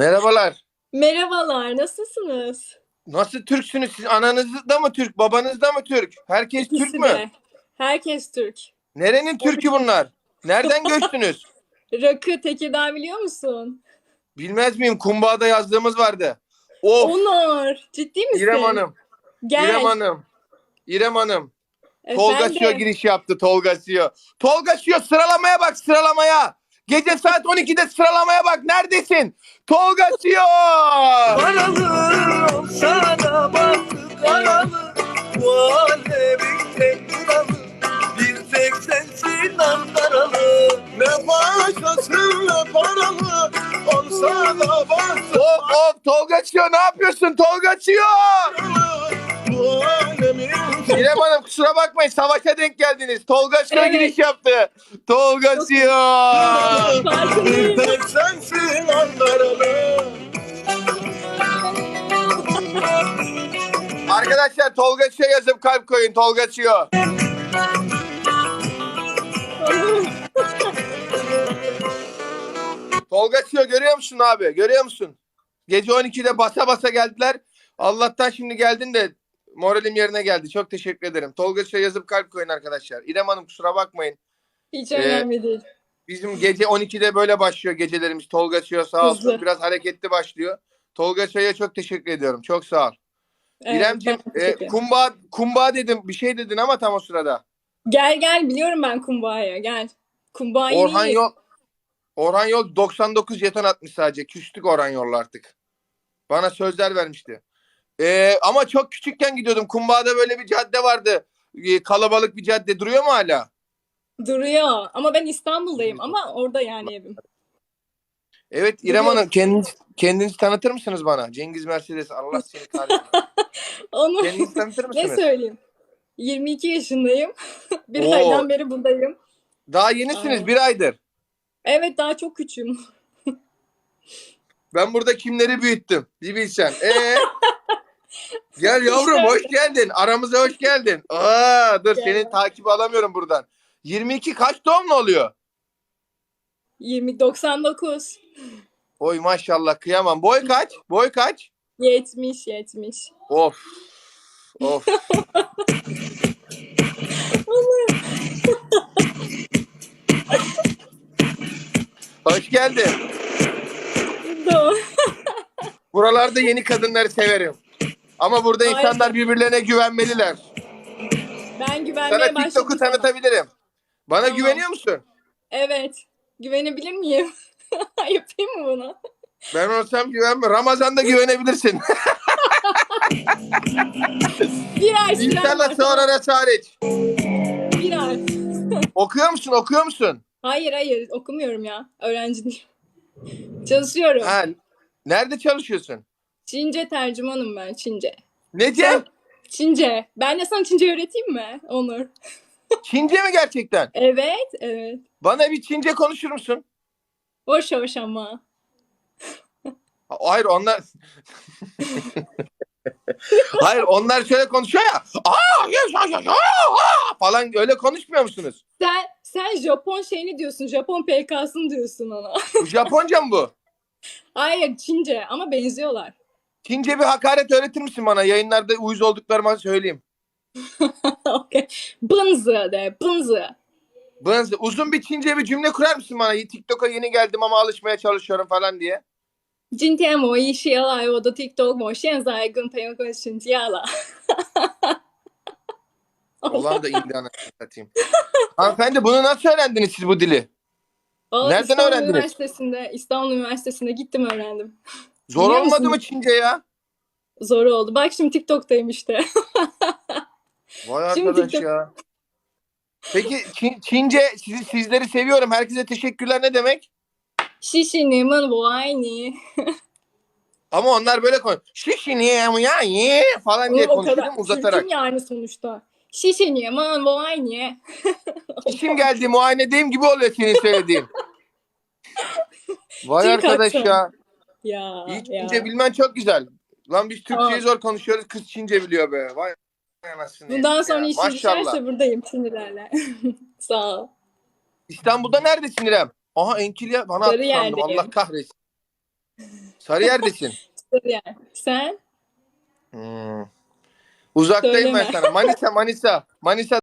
Merhabalar. Merhabalar, nasılsınız? Nasıl Türksünüz siz? Ananız da mı Türk, babanız da mı Türk? Herkes Türk İkisi mü? de. Herkes Türk. Nerenin Türk'ü bunlar? Nereden göçtünüz? Rakı, Tekirdağ biliyor musun? Bilmez miyim? Kumbağada yazdığımız vardı. Of! Onur, ciddi misin? İrem Hanım. Gel. İrem Hanım. İrem Hanım. Tolga Efendim? Giriş yaptı. Tolga Sio. Tolga Sio sıralamaya bak sıralamaya. Gece saat 12'de sıralamaya bak. Neredesin? Tolga Sio. Paralı olsa da baktı karalı Bu alemin tek kralı Bir tek sensin Ankaralı Ne başkası ne paralı Olsa da baktı Of of Tolga Sio ne yapıyorsun? Tolga karalı Bu alemin İrem Hanım kusura bakmayın savaşa denk geldiniz. Tolga Sio Evet. giriş yaptı. Tolga Bir Farkındayım. tek sensin Ankaralı Arkadaşlar Tolga Sio yazıp kalp koyun. Tolga Sio. Tolga Sio görüyor musun abi? Görüyor musun? Gece 12'de basa basa geldiler. Allah'tan şimdi geldin de moralim yerine geldi. Çok teşekkür ederim. Tolga Sio yazıp kalp koyun arkadaşlar. İrem Hanım kusura bakmayın. Hiç Ee, önemli değil. Bizim gece 12'de böyle başlıyor gecelerimiz. Tolga Sio sağ olsun. Hızlı. Biraz hareketli başlıyor. Tolga Sio'ya çok teşekkür ediyorum. Çok sağ ol. Evet, İremciğim e, ederim. kumbağa, kumbağa dedim. Bir şey dedin ama tam o sırada. Gel gel biliyorum ben kumbağaya gel. Kumbağayı Orhan iyi. Yol Orhan Yol 99 jeton atmış sadece. Küstük Orhan Yol'la artık. Bana sözler vermişti. Ee, ama çok küçükken gidiyordum. Kumbağa'da böyle bir cadde vardı. Ee, kalabalık bir cadde. Duruyor mu hala? Duruyor ama ben İstanbul'dayım ama orada yani evim. Evet İrem. Hanım kendiniz, kendinizi tanıtır mısınız bana? Cengiz Mercedes Allah seni kahretsin. Onu kendinizi tanıtır ne mısınız? söyleyeyim? 22 yaşındayım. bir Oo. aydan beri buradayım. Daha yenisiniz Aynen. bir aydır. Evet daha çok küçüğüm. Ben burada kimleri büyüttüm? Bir bilsen. Ee? Gel yavrum hoş geldin. Aramıza hoş geldin. Aa, dur senin takip alamıyorum buradan. 22 kaç doğumlu oluyor? 20 99 Oy maşallah kıyamam. Boy kaç? Boy kaç? 70 70. Of. Of. hoş geldin. Buralarda yeni kadınları severim. Ama burada Aynen. insanlar birbirlerine güvenmeliler. Ben güvenmeye Sana başladım. TikTok'u sana. tanıtabilirim. Bana Tamam. güveniyor musun? Evet. Güvenebilir miyim? Yapayım mı bunu? Ben olsam güvenme. Ramazan'da güvenebilirsin. Bir ay İnşallah sonra hariç. Bir ay. Okuyor musun? Okuyor musun? Hayır hayır okumuyorum ya. Öğrenci değilim. Çalışıyorum. Ha, nerede çalışıyorsun? Çince tercümanım ben Çince. Nece? Çince. Ben de sana Çince öğreteyim mi Onur? Çince mi gerçekten? Evet evet. Bana bir Çince konuşur musun? Hoş hoş ama. Hayır onlar... Hayır onlar şöyle konuşuyor ya. Aa, yes, yes, yes, aa, falan öyle konuşmuyor musunuz? Sen sen Japon şeyini diyorsun. Japon PK'sını diyorsun ona. Bu Japonca mı bu? Hayır Çince ama benziyorlar. Çince bir hakaret öğretir misin bana? Yayınlarda uyuz olduklarımı söyleyeyim. okay. Bınzı de bınzı. Bınzı, uzun bir Çince bir cümle kurar mısın bana? TikTok'a yeni geldim ama alışmaya çalışıyorum falan diye. 今天我一卸来我的 TikTok，我现在跟朋友跟请假了。 Olan da indi anasını satayım. Hanımefendi bunu nasıl öğrendiniz siz bu dili? Vallahi Nereden İstanbul öğrendiniz? Üniversitesi'nde, İstanbul Üniversitesi'nde gittim öğrendim. Zor Biliyor olmadı mı Çince ya? Zor oldu. Bak şimdi TikTok'tayım işte. Vay Şimdi arkadaş TikTok- ya. Peki Çince sizi sizleri seviyorum. Herkese teşekkürler ne demek? Şişi neman vayni. Ama onlar böyle koy. Şişi niye mi ya ye falan diye konuşuyor uzatarak. çirkin yani sonuçta. Şişi neman vayni. İşim geldi Muayene muayenedeyim gibi oluyor senin söylediğin. Vay arkadaş ya. Ya, İyi ya. Çince bilmen çok güzel. Lan biz Türkçeyi Tamam. zor konuşuyoruz. Kız Çince biliyor be. Vay anasını Bundan ya. sonra işin düşerse buradayım sinirlerle. Sağ ol. İstanbul'da neredesin İrem? Aha Enkilya bana. Sarıyer'deyim. Allah kahretsin. Sarıyer'desin. Sarıyer. Sen? Hmm. Uzaktayım ben Söyleme. sana. Manisa Manisa. Manisa